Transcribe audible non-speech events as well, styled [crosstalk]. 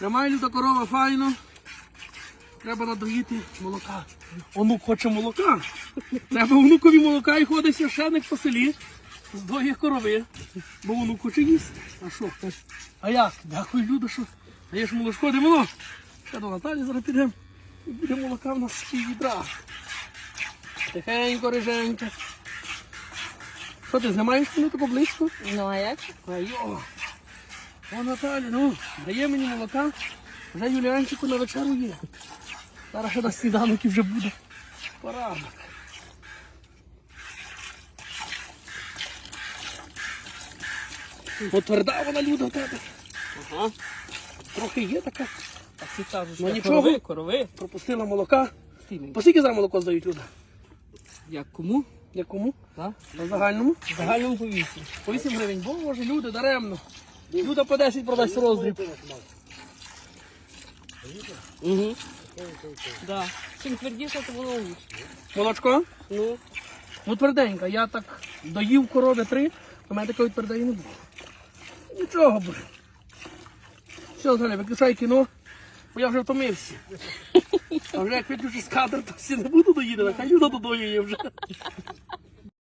Тримай люта корова файно. Треба надоїти молока. Онук хоче молока. Треба онукові молока і ходить священик по селі. З двоє корови. Бо онук хоче їсти. А що? А як? Дякую, Люда, що даєш молочко, де воно? Ще до Наталі зараз підемо. І буде молока в нас з відра. Тихенько, риженько. Що ти знімаєш мене тако близько? Ну а як? Айо. О, Наталя, ну, дає мені молока. Вже Юліанчику на вечеру є. Зараз ще на сніданок і вже буде. Пора. От тверда вона люда в тебе. Ага. Трохи є така. А всі кажуть, Ну, що нічого. корови, корови. Пропустила молока. Фільм. По скільки зараз молоко здають люди? Як кому? Якому? Так? На загальному? В загальному повісі. По 8 гривень. Боже, люди, даремно. Люда по 10 продасть роздріб. Угу. Да. Чим твердіше, то воно лучше. Молочко? Ну, Ну тверденька, я так доїв корови три, у мене такої твердої не було. Нічого буде. Все, Галя, виключай кіно, бо я вже втомився. [laughs] А вже як виключу з кадр, то всі не буду доїдати, хай люда додоює вже.